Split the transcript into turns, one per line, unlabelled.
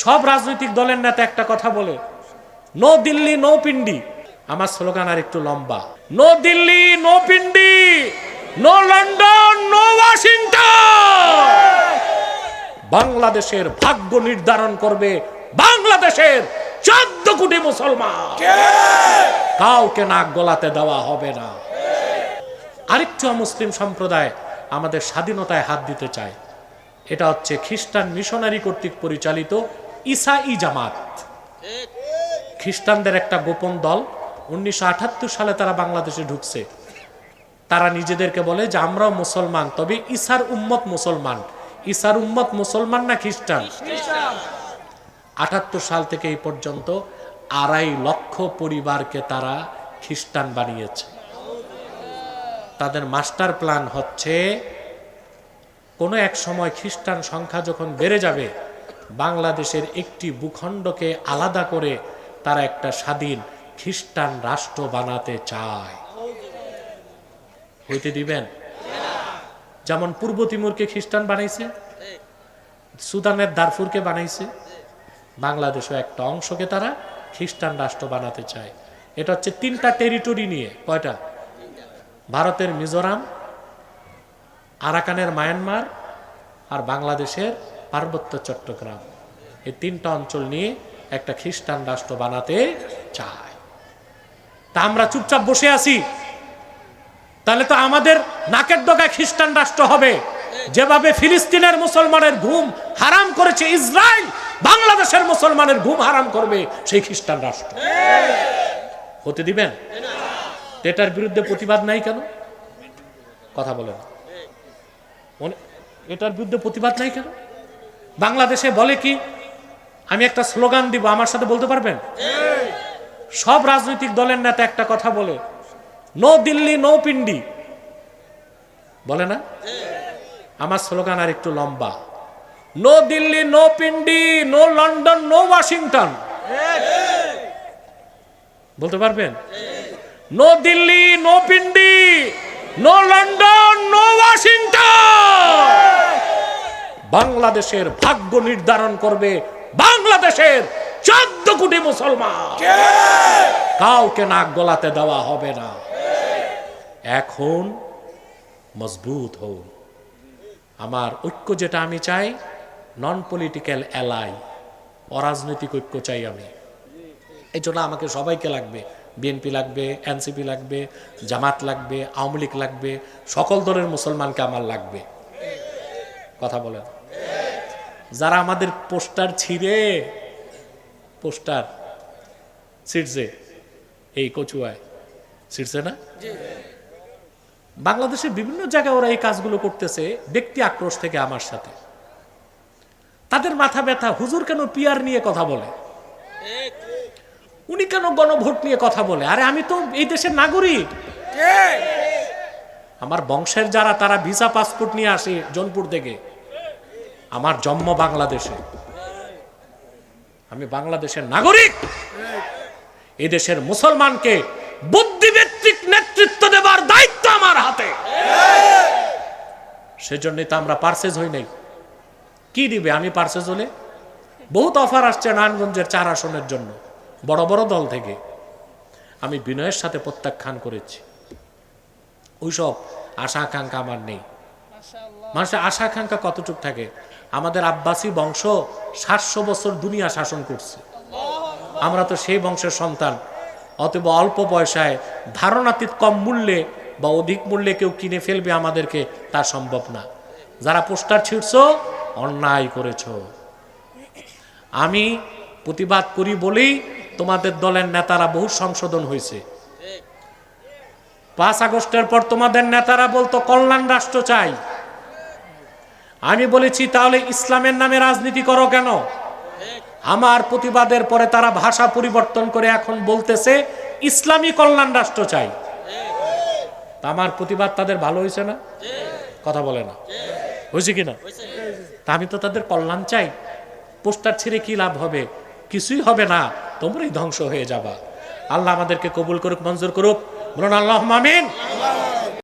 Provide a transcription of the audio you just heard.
সব রাজনৈতিক দলের নেতা একটা কথা বলে নো দিল্লি নো পিন্ডি। আমার স্লোগান আর একটু লম্বা no Delhi no Pindi no London no Washington. বাংলাদেশের ভাগ্য নির্ধারণ করবে বাংলাদেশের চোদ্দ কোটি মুসলমান। কাউকে নাক গলাতে দেওয়া হবে না। আরেকটু মুসলিম সম্প্রদায় আমাদের স্বাধীনতায় হাত দিতে চায়। এটা হচ্ছে খ্রিস্টান মিশনারি কর্তৃক পরিচালিত ইসাই জামাত। খ্রিস্টানদের একটা গোপন দল, উনিশশো সালে তারা বাংলাদেশে ঢুকছে। তারা নিজেদেরকে বলে যে, আমরাও মুসলমান, তবে ইসার উম্মত মুসলমান। ইসার উম্মত মুসলমান না খ্রিস্টান? আটাত্তর সাল থেকে এই পর্যন্ত আড়াই লক্ষ পরিবারকে তারা খ্রিস্টান বানিয়েছে। তাদের মাস্টার প্ল্যান হচ্ছে, কোনো এক সময় খ্রিস্টান সংখ্যা যখন বেড়ে যাবে বাংলাদেশের একটি ভূখণ্ডকে আলাদা করে তারা একটা স্বাধীন খ্রিস্টান রাষ্ট্র বানাতে চায়। হইতে দিবেন? যেমন পূর্ব তিমুরকে খ্রিস্টান বানাইছে, সুদানের দারফুরকে বানাইছে, বাংলাদেশও একটা অংশকে তারা খ্রিস্টান রাষ্ট্র বানাতে চায়। এটা হচ্ছে তিনটা টেরিটরি নিয়ে, কয়টা? ভারতের মিজোরাম, আরাকানের মায়ানমার আর বাংলাদেশের পার্বত্য চট্টগ্রাম। এই তিনটা অঞ্চল নিয়ে একটা খ্রিস্টান রাষ্ট্র বানাতে চায়। তা আমরা চুপচাপ বসে আছি। তাহলে তো আমাদের নাকের ডগায় খ্রিস্টান রাষ্ট্র হবে। যেভাবে ফিলিস্তিনের মুসলমানের ঘুম হারাম করেছে, ইসরায়েল বাংলাদেশের মুসলমানের ঘুম হারাম করবে সেই খ্রিস্টান রাষ্ট্র। হতে দিবেন? এটার বিরুদ্ধে প্রতিবাদ নাই কেন? কথা বলেন। এটার বিরুদ্ধে প্রতিবাদ নাই কেন? বাংলাদেশে বলে কি? আমি একটা স্লোগান দিব, আমার সাথে বলতে পারবেন? সব রাজনৈতিক দলের নেতা একটা কথা বলে, নো দিল্লি, নো পিন্ডি। বলে না? আমার স্লোগান আর একটু লম্বা, no Delhi, no Pindi, no London, no Washington. বলতে পারবেন? No Delhi, no Pindi, no London, no Washington. বাংলাদেশের ভাগ্য নির্ধারণ করবে বাংলাদেশের চোদ্দ কোটি মুসলমান। কাউকে নাক গলাতে দেওয়া হবে না। এখন মজবুত হন আমার ঐক্য যেটা আমি চাই নন পলিটিক্যাল অ্যালাই অরাজনৈতিক ঐক্য চাই আমি। এই জন্য আমাকে সবাইকে লাগবে বিএনপি লাগবে এনসিপি লাগবে জামাত লাগবে আওয়ামী লীগ লাগবে সকল দলের মুসলমানকে আমার লাগবে। কথা বলেন। যারা আমাদের পোস্টার ছিঁড়ে পোস্টার ছিঁড়ছে এই কচুয়ায়। ছিঁড়ছে না? বাংলাদেশের বিভিন্ন জায়গায় ওরা এই কাজগুলো করতেছে ব্যক্তি আক্রোশ থেকে আমার সাথে। তাদের মাথা ব্যথা হুজুর কেন পিয়ার নিয়ে কথা বলে? উনি কেন গণভোট নিয়ে কথা বলে? আরে আমি তো এই দেশের নাগরিক। আমার বংশের যারা তারা ভিসা পাসপোর্ট নিয়ে আসে জনপুর থেকে। আমার জন্ম বাংলাদেশে। আমি বাংলাদেশের নাগরিক। এই দেশের মুসলমানকে বুদ্ধিভিত্তিক নেতৃত্ব দেবার দায়িত্ব আমার হাতে। সেজন্যই তো আমরা পার্সেজ হই নাই। কি দিবে? আমি পার্সেজ হলে? বহুত অফার আসছে নারায়ণগঞ্জের চার আসনের জন্য বড় বড় দল থেকে। আমি বিনয়ের সাথে প্রত্যাখ্যান করেছি। ওইসব আশা আকাঙ্ক্ষা আমার নেই। মানুষের আশা আকাঙ্ক্ষা কতটুক থাকে? আমাদের আব্বাসী বংশ সাতশো বছর দুনিয়া শাসন করছে। আমরা তো সেই বংশের সন্তান। অতএব অল্প পয়সায় ধারণাতীত কম মূল্যে বা অধিক মূল্যে কেউ কিনে ফেলবে আমাদেরকে তা সম্ভব না। যারা পোস্টার ছিঁড়ছ, অন্যায় করেছ। আমি প্রতিবাদ করি বলেই তোমাদের দলের নেতারা বহু সংশোধন হয়েছে। পাঁচ আগস্টের পর তোমাদের নেতারা বলতো, কল্যাণ রাষ্ট্র চাই। আমি বলেছি, তাহলে ইসলামের নামে রাজনীতি করো কেন? আমার প্রতিবাদের পরে তারা ভাষা পরিবর্তন করে এখন বলতেছে, ইসলামী কল্যাণ রাষ্ট্র চাই। আমার প্রতিবাদ তাদের ভালো হয়েছে না? কথা বলে না। হয়েছে কিনা তা আমি তো তাদের কল্যাণ চাই। পোস্টার ছেড়ে কি লাভ হবে? কিছুই হবে না। তোমরাই ধ্বংস হয়ে যাবা। আল্লাহ আমাদেরকে কবুল করুক, মঞ্জুর করুক। বলুন আল্লাহ মামিন